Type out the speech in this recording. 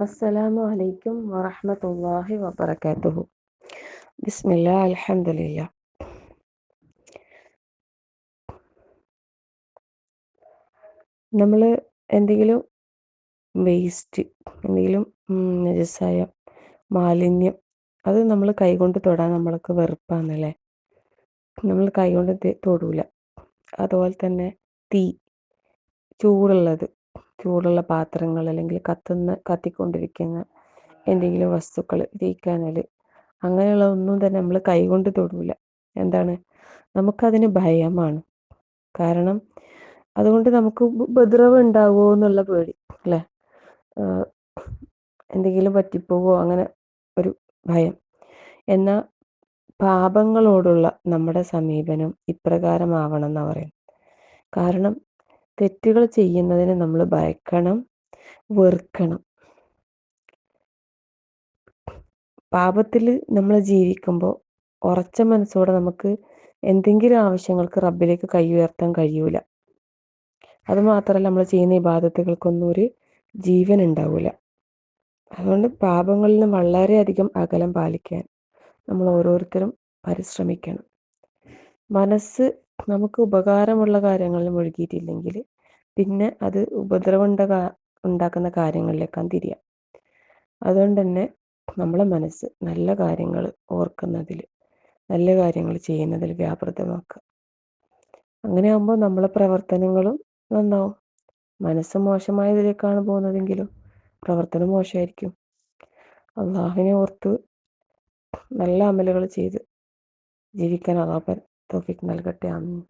അസ്സലാമു അലൈക്കും വറഹ്മത്തുള്ളാഹി വബറകാതുഹു. ബിസ്മില്ല അലഹമില്ല നമ്മൾ എന്തെങ്കിലും വേസ്റ്റ് എന്തെങ്കിലും നജസായ മാലിന്യം അത് നമ്മൾ കൈകൊണ്ട് തൊടാൻ നമ്മൾക്ക് വെറുപ്പാന്നല്ലേ? നമ്മൾ കൈകൊണ്ട് തൊടൂല. അതുപോലെ തന്നെ തീ ചൂടുള്ളത്. ചൂടുള്ള പാത്രങ്ങൾ അല്ലെങ്കിൽ കത്തുന്ന കത്തിക്കൊണ്ടിരിക്കുന്ന എന്തെങ്കിലും വസ്തുക്കൾ തീക്കാനൽ അങ്ങനെയുള്ള ഒന്നും തന്നെ നമ്മൾ കൈകൊണ്ട് തൊടൂല. എന്താണ്? നമുക്കതിന് ഭയമാണ്. കാരണം അതുകൊണ്ട് നമുക്ക് ഉപദ്രവം ഉണ്ടാവുമോ എന്നുള്ള പേടി അല്ലേ? എന്തെങ്കിലും പറ്റിപ്പോവോ അങ്ങനെ ഒരു ഭയം. എന്നാൽ പാപങ്ങളോടുള്ള നമ്മുടെ സമീപനം ഇപ്രകാരമാവണം എന്ന് പറയുന്നത്. കാരണം തെറ്റുകൾ ചെയ്യുന്നതിന് നമ്മൾ ഭയക്കണം വെറുക്കണം. പാപത്തിൽ നമ്മൾ ജീവിക്കുമ്പോൾ ഉറച്ച മനസ്സോടെ നമുക്ക് എന്തെങ്കിലും ആവശ്യങ്ങൾക്ക് റബ്ബിലേക്ക് കൈ ഉയർത്താൻ കഴിയൂല. അതുമാത്രമല്ല നമ്മൾ ചെയ്യുന്ന ഇബാദത്തുകൾക്കൊന്നും ഒരു ജീവൻ ഉണ്ടാവില്ല അതുകൊണ്ട് പാപങ്ങളിൽ നിന്ന് വളരെയധികം അകലം പാലിക്കാൻ നമ്മൾ ഓരോരുത്തരും പരിശ്രമിക്കണം. മനസ്സ് നമുക്ക് ഉപകാരമുള്ള കാര്യങ്ങളിൽ മുഴുകിയിട്ടില്ലെങ്കിൽ പിന്നെ അത് ഉപദ്രവം ഉണ്ടാക്കുന്ന കാര്യങ്ങളിലേക്കാണ് തിരിയുക അതുകൊണ്ട് തന്നെ നമ്മളെ മനസ്സ് നല്ല കാര്യങ്ങൾ ഓർക്കുന്നതിൽ നല്ല കാര്യങ്ങൾ ചെയ്യുന്നതിൽ വ്യാപൃതമാക്കുക. അങ്ങനെ ആകുമ്പോൾ നമ്മളെ പ്രവർത്തനങ്ങളും നന്നാവും. മനസ്സ് മോശമായതിലേക്കാണ് പോകുന്നതെങ്കിലും പ്രവർത്തനം മോശമായിരിക്കും. അള്ളാഹുവിനെ ഓർത്ത് നല്ല അമലുകൾ ചെയ്ത് ജീവിക്കാൻ അള്ളാഹു तो मिल गट्टे आमीन